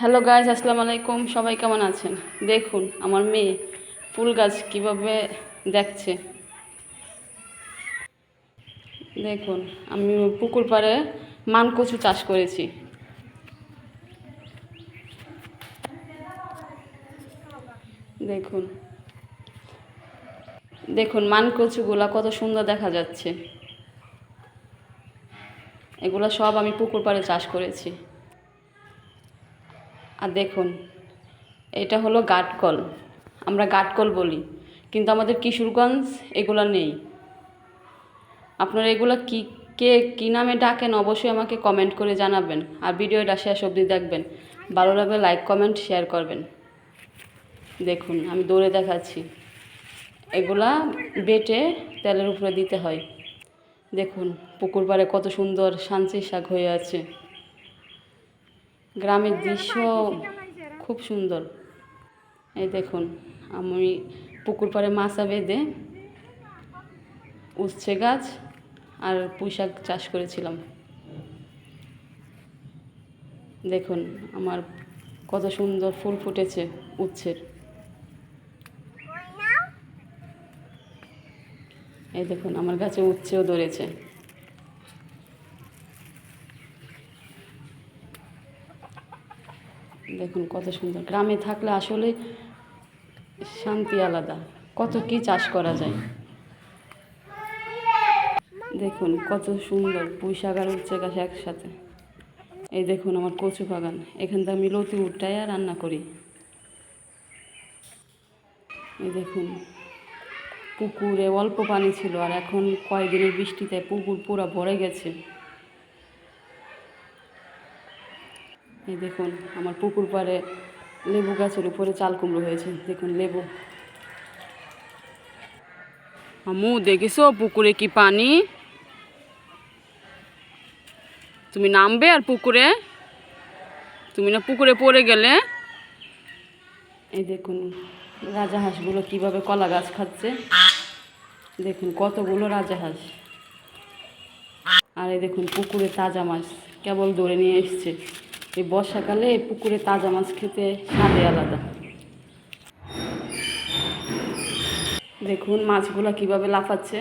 Hello guys আসসালামু আলাইকুম। সবাই কেমন আছেন? দেখুন, আমার মেয়ে ফুল গাছ কীভাবে দেখছে। দেখুন, আমি পুকুর পাড়ে মান কচু চাষ করেছি। দেখুন। দেখুন মান কচুগুলা কত সুন্দর দেখা যাচ্ছে। এগুলো সব আমি পুকুর পাড়ে চাষ করেছি। আর দেখুন, এটা হলো গাটকল। আমরা গাটকল বলি, কিন্তু আমাদের কিশোরগঞ্জ এগুলো নেই। আপনারা এগুলো কি, কে, কী নামে ডাকেন অবশ্যই আমাকে কমেন্ট করে জানাবেন, আর ভিডিওটা শেষ অবধি দেখবেন। ভালো লাগলে লাইক কমেন্ট শেয়ার করবেন। দেখুন, আমি দৌড়ে দেখাচ্ছি। এগুলা বেটে তেলের উপরে দিতে হয়। দেখুন, পুকুর পাড়ে কত সুন্দর সাঞ্চি শাক হয়ে আছে। গ্রামের দৃশ্য খুব সুন্দর। এই দেখুন আমি পুকুর পাড়ে মাছা বেঁধে উচ্ছে গাছ আর পুঁই শাক চাষ করেছিলাম। দেখুন আমার কত সুন্দর ফুল ফুটেছে উচ্ছের। এই দেখুন আমার গাছে উচ্ছেও ধরেছে। দেখুন, কত সুন্দর। গ্রামে থাকলে আসলে শান্তি আলাদা। কত কি চাষ করা যায়। দেখুন, কত সুন্দর পুঁই শাক আর গাছ একসাথে। এই দেখুন আমার কচু বাগান। এখান থেকে আমি লতি আর রান্না করি। এই দেখুন, পুকুরে অল্প পানি ছিল আর এখন কয়েকদিনের বৃষ্টিতে পুকুর পুরো ভরে গেছে। এই দেখুন, আমার পুকুর পাড়ে লেবু গাছের উপরে চাল কুমড়ো হয়েছে। দেখুন, লেবু। আমু দেখেছ পুকুরে কি পানি? তুমি নামবে আর পুকুরে? তুমি না পুকুরে পড়ে গেলে? এই দেখুন রাজাহাঁসগুলো কীভাবে কলা গাছ খাচ্ছে। দেখুন, কতগুলো রাজাহাঁস আর এই দেখুন, পুকুরে তাজা মাছ কেবল ধরে নিয়ে এসছে। এই বর্ষাকালে পুকুরে তাজা মাছ খেতে স্বাদে আলাদা। দেখুন মাছগুলো কীভাবে লাফাচ্ছে।